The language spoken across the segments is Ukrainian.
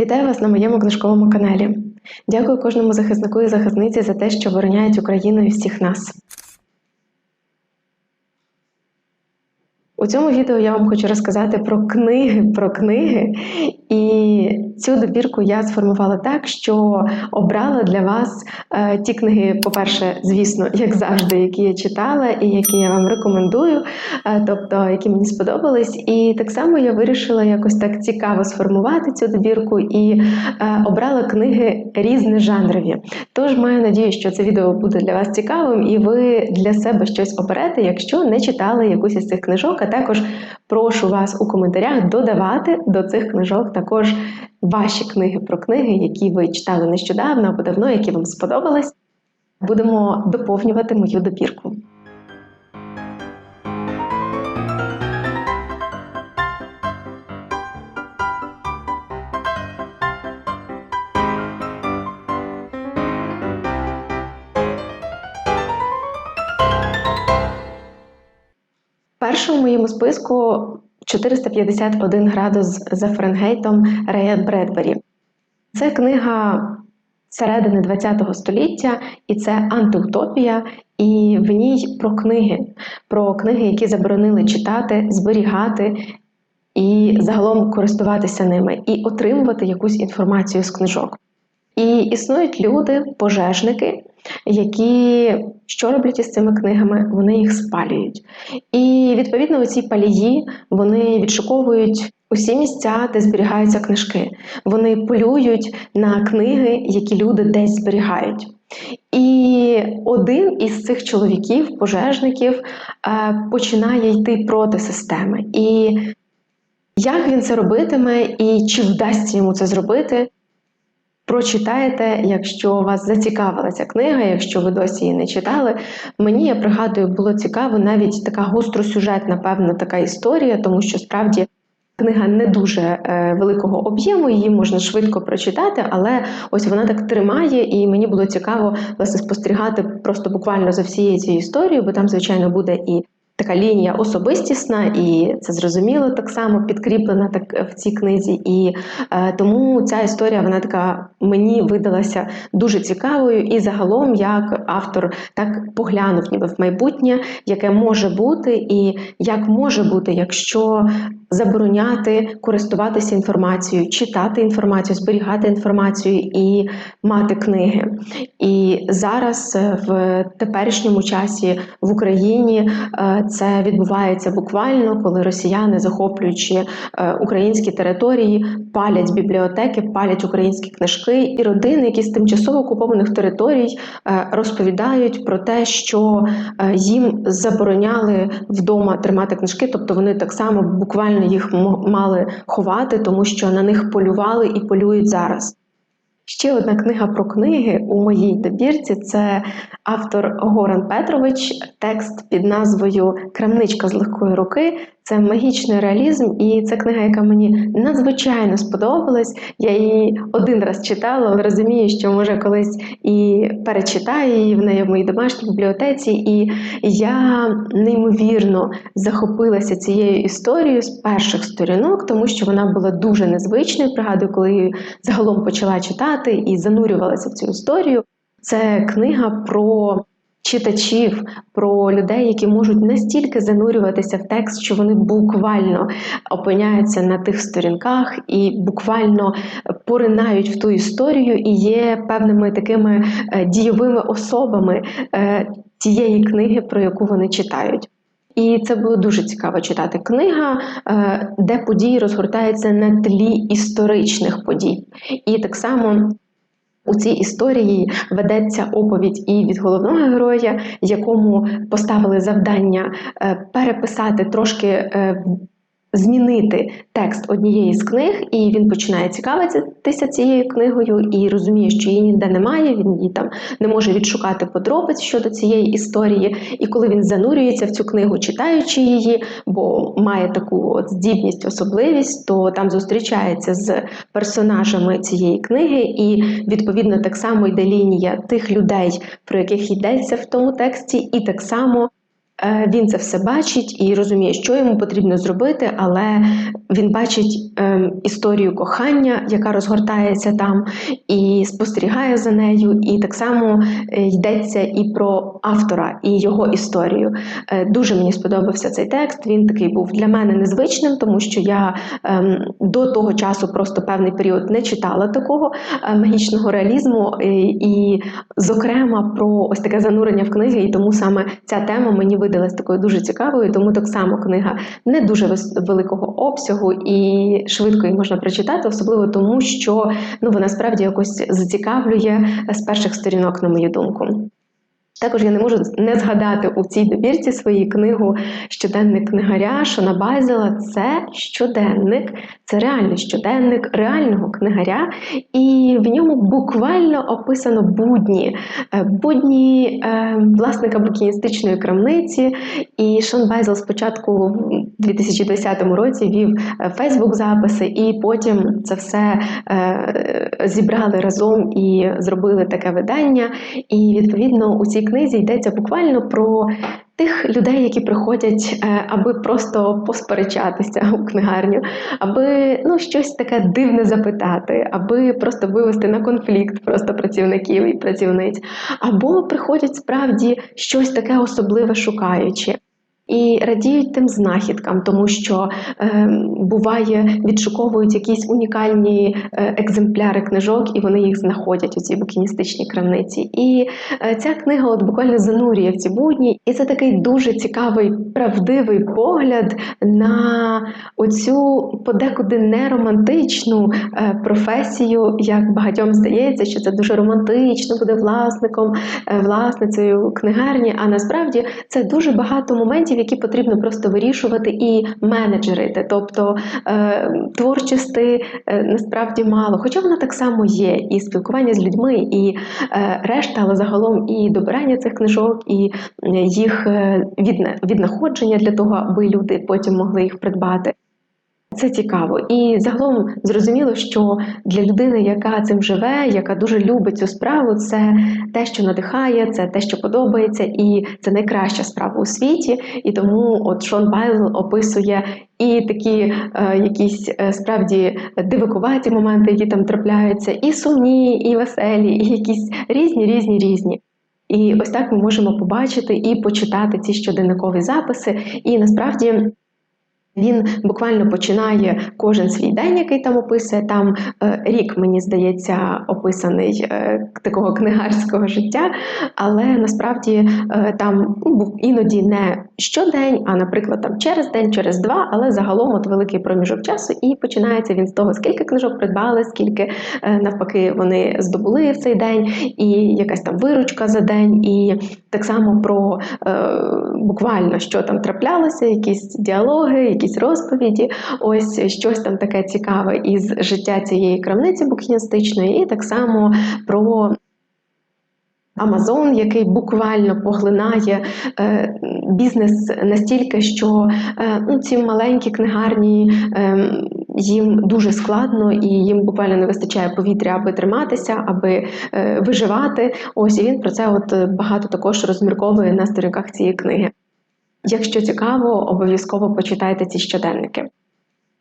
Вітаю вас на моєму книжковому каналі. Дякую кожному захиснику і захисниці за те, що вороняють Україну і всіх нас. У цьому відео я вам хочу розказати про книги, про книги. І цю добірку я сформувала так, що обрала для вас е, ті книги, по-перше, звісно, як завжди, які я читала і які я вам рекомендую, е, тобто які мені сподобались. І так само я вирішила якось так цікаво сформувати цю добірку і е, обрала книги різножанрові. Тож маю надію, що це відео буде для вас цікавим, і ви для себе щось оберете, якщо не читали якусь із цих книжок. А також прошу вас у коментарях додавати до цих книжок також ваші книги про книги, які ви читали нещодавно або давно, які вам сподобались. Будемо доповнювати мою добірку. Першому в моєму списку 451 градус за Фаренгейтом Рея Бредбері. Це книга середини ХХ століття, і це антиутопія, і в ній про книги, про книги, які заборонили читати, зберігати і загалом користуватися ними, і отримувати якусь інформацію з книжок. І існують люди, пожежники, які що роблять із цими книгами? Вони їх спалюють. І відповідно у цій палії вони відшуковують усі місця, де зберігаються книжки. Вони полюють на книги, які люди десь зберігають. І один із цих чоловіків, пожежників, е, починає йти проти системи. І як він це робитиме, і чи вдасться йому це зробити? Прочитаєте, якщо вас зацікавила ця книга, якщо ви досі її не читали. Мені я пригадую, було цікаво навіть така гостросюжетна, певна така історія, тому що справді. Книга не дуже е, великого об'єму, її можна швидко прочитати, але ось вона так тримає, і мені було цікаво власне спостерігати просто буквально за всією цією історією, бо там, звичайно, буде і така лінія особистісна, і це зрозуміло так само підкріплена так в цій книзі. І е, тому ця історія вона така мені видалася дуже цікавою. І загалом, як автор так поглянув, ніби в майбутнє, яке може бути, і як може бути, якщо забороняти користуватися інформацією, читати інформацію, зберігати інформацію і мати книги. І зараз е, в теперішньому часі в Україні е, це відбувається буквально, коли росіяни, захоплюючи е, українські території, палять бібліотеки, палять українські книжки і родини, які з тимчасово окупованих територій розповідають про те, що їм забороняли вдома тримати книжки, тобто вони так само буквально їх мали ховати, тому що на них полювали і полюють зараз. Ще одна книга про книги у моїй добірці це автор Горан Петрович, текст під назвою Крамничка з легкої руки. Це магічний реалізм, і це книга, яка мені надзвичайно сподобалась. Я її один раз читала, але розумію, що може колись і перечитаю її в неї в моїй домашній бібліотеці. І я неймовірно захопилася цією історією з перших сторінок, тому що вона була дуже незвичною. Пригадую, коли її загалом почала читати і занурювалася в цю історію. Це книга про читачів, про людей, які можуть настільки занурюватися в текст, що вони буквально опиняються на тих сторінках і буквально поринають в ту історію і є певними такими е, дійовими особами е, тієї книги, про яку вони читають. І це було дуже цікаво читати книга, е, де події розгортаються на тлі історичних подій. І так само у цій історії ведеться оповідь і від головного героя, якому поставили завдання е, переписати трошки е, змінити текст однієї з книг, і він починає цікавитися цією книгою і розуміє, що її ніде немає. Він її там не може відшукати подробиць щодо цієї історії. І коли він занурюється в цю книгу, читаючи її, бо має таку от здібність, особливість, то там зустрічається з персонажами цієї книги, і відповідно так само йде лінія тих людей, про яких йдеться в тому тексті, і так само. Е, Він це все бачить і розуміє, що йому потрібно зробити, але він бачить е, історію кохання, яка розгортається там, і спостерігає за нею. І так само е, йдеться і про автора, і його історію. Е, Дуже мені сподобався цей текст. Він такий був для мене незвичним, тому що я ем, до того часу просто певний період не читала такого магічного реалізму, і, зокрема, про ось таке занурення в книги. І тому саме ця тема мені видалась такою дуже цікавою. Тому так само книга не дуже великого обсягу і швидко її можна прочитати, особливо тому, що ну вона справді якось зацікавлює з перших сторінок, на мою думку. Також я не можу не згадати у цій добірці свою книгу Щоденник книгаря Шона Байзела. Це щоденник, це реальний щоденник реального книгаря, і в ньому буквально описано будні, е, будні е, власника букіністичної крамниці. І Шон Байзел спочатку 2010 році вів Фейсбук записи, і потім це все е, зібрали разом і зробили таке видання. І відповідно у цій книзі йдеться буквально про тих людей, які приходять, е, аби просто посперечатися у книгарню, аби ну щось таке дивне запитати, аби просто вивести на конфлікт просто працівників і працівниць, або приходять справді щось таке особливе шукаючи. І радіють тим знахідкам, тому що е, буває, відшуковують якісь унікальні е, екземпляри книжок, і вони їх знаходять у цій букіністичній крамниці. І е, ця книга от буквально занурює в ці будні, і це такий дуже цікавий, правдивий погляд на оцю подекуди неромантичну е, професію, як багатьом здається, що це дуже романтично буде власником, е, власницею книгарні. А насправді це дуже багато моментів, які потрібно просто вирішувати і менеджерити. Тобто е, творчості е, насправді мало, хоча вона так само є, і спілкування з людьми, і е, решта, але загалом і добирання цих книжок, і їх відна- віднаходження для того, аби люди потім могли їх придбати. Це цікаво. І загалом зрозуміло, що для людини, яка цим живе, яка дуже любить цю справу, це те, що надихає, це те, що подобається, і це найкраща справа у світі. І тому от Шон Байл описує і такі е, якісь е, справді дивикуваті моменти, які там трапляються, і сумні, і веселі, і якісь різні, різні, різні. І ось так ми можемо побачити і почитати ці щоденникові записи. І насправді. Він буквально починає кожен свій день, який там описує. Там е, рік, мені здається, описаний е, такого книгарського життя, але насправді е, там ну, був іноді не щодень, а наприклад, там через день, через два, але загалом от великий проміжок часу, і починається він з того, скільки книжок придбали, скільки навпаки вони здобули в цей день, і якась там виручка за день, і так само про буквально що там траплялося, якісь діалоги, якісь розповіді, ось щось там таке цікаве із життя цієї крамниці букіністичної, і так само про. Амазон, який буквально поглинає е, бізнес настільки, що е, ну, ці маленькі книгарні е, їм дуже складно і їм буквально не вистачає повітря, аби триматися, аби е, виживати. Ось і він про це от е, багато також розмірковує на сторінках цієї книги. Якщо цікаво, обов'язково почитайте ці щоденники.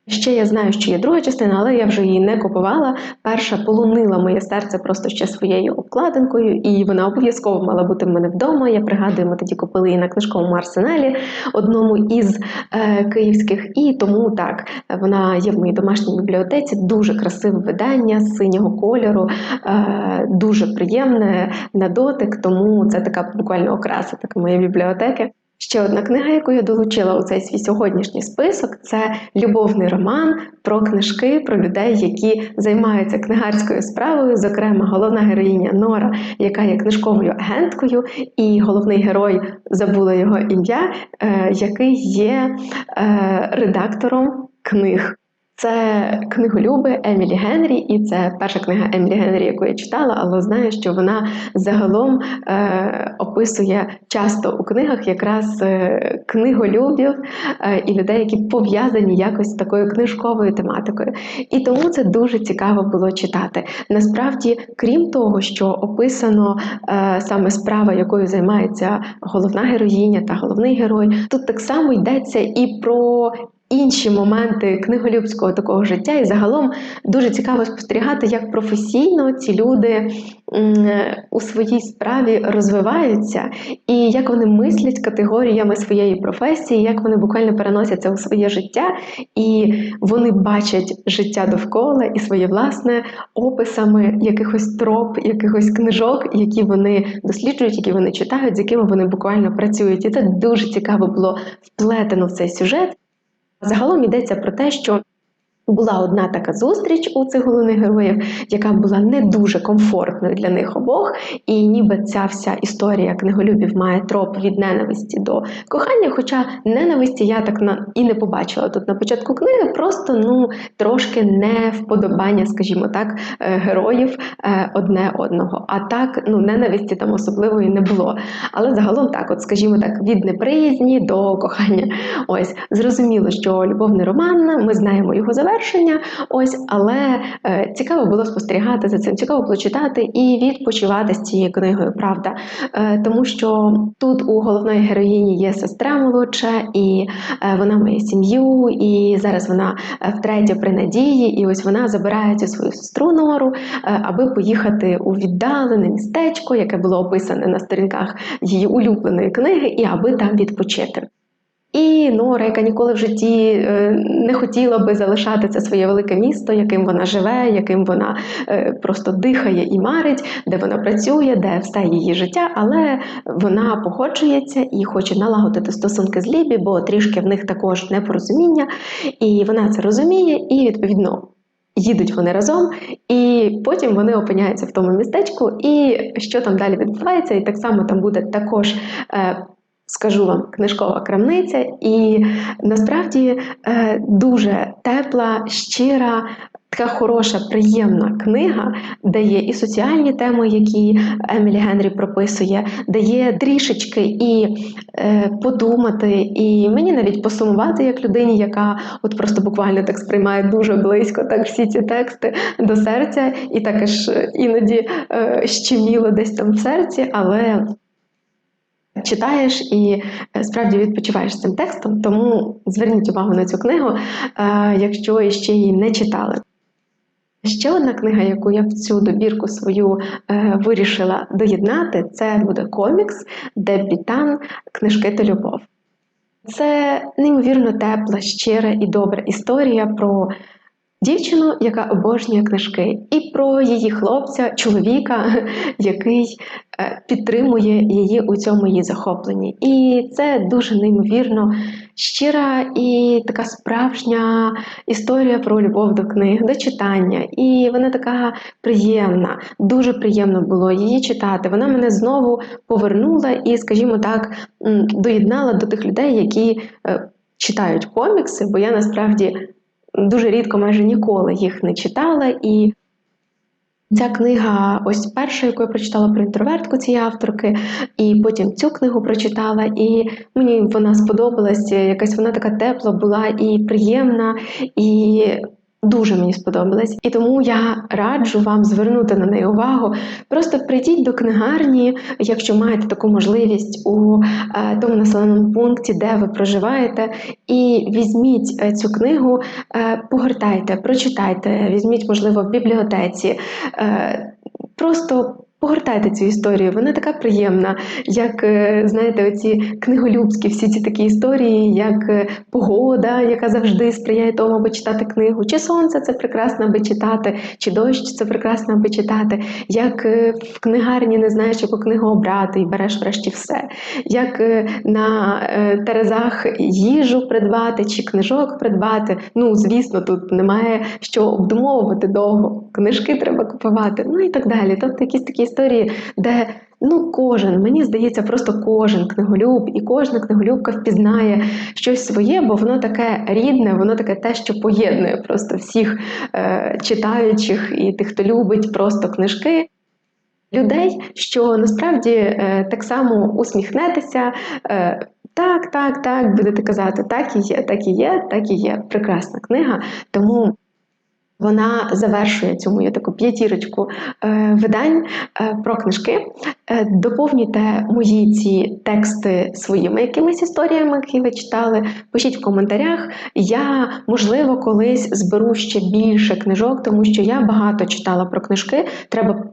Ще я знаю, що є друга частина, але я вже її не купувала. Перша полонила моє серце просто ще своєю обкладинкою, і вона обов'язково мала бути в мене вдома. Я пригадую, ми тоді купили її на книжковому арсеналі, одному із е, київських. І тому так вона є в моїй домашній бібліотеці. Дуже красиве видання синього кольору, е, дуже приємне на дотик. Тому це така буквально окраса така моєї бібліотеки. Ще одна книга, яку я долучила у цей свій сьогоднішній список, це любовний роман про книжки про людей, які займаються книгарською справою. Зокрема, головна героїня Нора, яка є книжковою агенткою, і головний герой забула його ім'я, е, який є е, редактором книг. Це книголюби Емілі Генрі, і це перша книга Емілі Генрі, яку я читала, але знаю, що вона загалом е, описує часто у книгах якраз е, книголюбів е, і людей, які пов'язані якось з такою книжковою тематикою. І тому це дуже цікаво було читати. Насправді, крім того, що описано е, саме справа, якою займається головна героїня та головний герой, тут так само йдеться і про інші моменти книголюбського такого життя, і загалом дуже цікаво спостерігати, як професійно ці люди у своїй справі розвиваються, і як вони мислять категоріями своєї професії, як вони буквально переносяться у своє життя, і вони бачать життя довкола і своє власне описами якихось троп, якихось книжок, які вони досліджують, які вони читають, з якими вони буквально працюють. І це дуже цікаво було вплетено в цей сюжет. Загалом йдеться про те, що була одна така зустріч у цих головних героїв, яка була не дуже комфортною для них обох, і ніби ця вся історія книголюбів має троп від ненависті до кохання. Хоча ненависті я так на і не побачила тут на початку книги, просто ну трошки не вподобання, скажімо так, е, героїв е, одне одного. А так, ну ненависті там особливої не було. Але загалом так, от скажімо так, від неприязні до кохання. Ось зрозуміло, що любов не романна, ми знаємо його завершення завершення. Ось, але е, цікаво було спостерігати за цим, цікаво було читати і відпочивати з цією книгою, правда. Е, тому що тут у головної героїні є сестра молодша, і е, вона має сім'ю, і зараз вона е, втретє при надії, і ось вона забирає цю свою сестру нору, е, аби поїхати у віддалене містечко, яке було описане на сторінках її улюбленої книги, і аби там відпочити. І Нора, яка ніколи в житті е, не хотіла би залишати це своє велике місто, яким вона живе, яким вона е, просто дихає і марить, де вона працює, де все її життя, але вона погоджується і хоче налагодити стосунки з Лібі, бо трішки в них також непорозуміння, і вона це розуміє, і відповідно. Їдуть вони разом, і потім вони опиняються в тому містечку, і що там далі відбувається, і так само там буде також е, скажу вам, книжкова крамниця, і насправді е, дуже тепла, щира. Така хороша, приємна книга, де є і соціальні теми, які Емілі Генрі прописує, де є трішечки і е, подумати, і мені навіть посумувати як людині, яка от просто буквально так сприймає дуже близько так всі ці тексти до серця, і також іноді е, щеміло десь там в серці, але читаєш і е, справді відпочиваєш цим текстом, тому зверніть увагу на цю книгу, е, якщо ще її не читали. Ще одна книга, яку я в цю добірку свою е, вирішила доєднати, це буде комікс Деббі Тан Книжки та любов. Це неймовірно тепла, щира і добра історія про дівчину, яка обожнює книжки, і про її хлопця, чоловіка, який Е, підтримує її у цьому її захопленні. І це дуже неймовірно щира і така справжня історія про любов до книг, до читання. І вона така приємна, дуже приємно було її читати. Вона мене знову повернула і, скажімо так, доєднала до тих людей, які е, читають комікси, бо я насправді. Дуже рідко, майже ніколи їх не читала, і Ця книга, ось перша, яку я прочитала про інтровертку цієї авторки, і потім цю книгу прочитала, і мені вона сподобалась. Якась вона така тепла була і приємна, і Дуже мені сподобалась, і тому я раджу вам звернути на неї увагу. Просто прийдіть до книгарні, якщо маєте таку можливість у е, тому населеному пункті, де ви проживаєте, і візьміть е, цю книгу, е, погортайте, прочитайте, візьміть, можливо, в бібліотеці. Просто Погортайте цю історію, вона така приємна, як е, знаєте, оці книголюбські всі ці такі історії, як е, погода, яка завжди сприяє тому, аби читати книгу, чи сонце це прекрасно, аби читати, чи дощ це прекрасно, аби читати, як е, в книгарні не знаєш, яку книгу обрати, і береш врешті все, як на терезах їжу придбати чи книжок придбати. Ну, звісно, тут немає що обдумовувати довго, книжки треба купувати, ну і так далі. Тобто якісь такі історії, де ну кожен, мені здається, просто кожен книголюб і кожна книголюбка впізнає щось своє, бо воно таке рідне, воно таке те, що поєднує просто всіх е, читаючих і тих, хто любить просто книжки. Людей, що насправді е, так само усміхнетеся. Е, так, так, так, будете казати, так і є, так і є, так і є. Прекрасна книга. Тому вона завершує цю мою таку п'ятірочку е, видань е, про книжки. Е, доповнюйте мої ці тексти своїми якимись історіями, які ви читали. Пишіть в коментарях. Я, можливо, колись зберу ще більше книжок, тому що я багато читала про книжки. Треба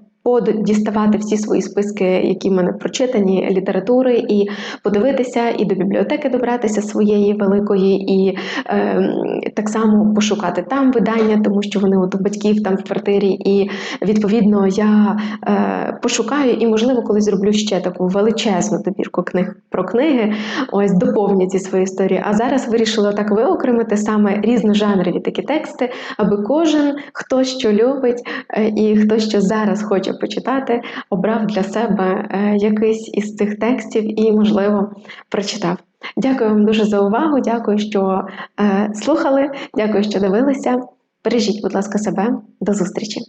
діставати всі свої списки, які в мене прочитані, літератури, і подивитися, і до бібліотеки добратися своєї великої, і е, так само пошукати там видання, тому що вони от у батьків там в квартирі. І відповідно я е, пошукаю і, можливо, колись зроблю ще таку величезну добірку книг про книги. Ось доповню ці свої історії. А зараз вирішила так виокремити саме різножанрові такі тексти, аби кожен хто що любить е, і хто що зараз хоче почитати, обрав для себе е, якийсь із цих текстів і, можливо, прочитав. Дякую вам дуже за увагу. Дякую, що е, слухали. Дякую, що дивилися. Бережіть, будь ласка, себе. До зустрічі!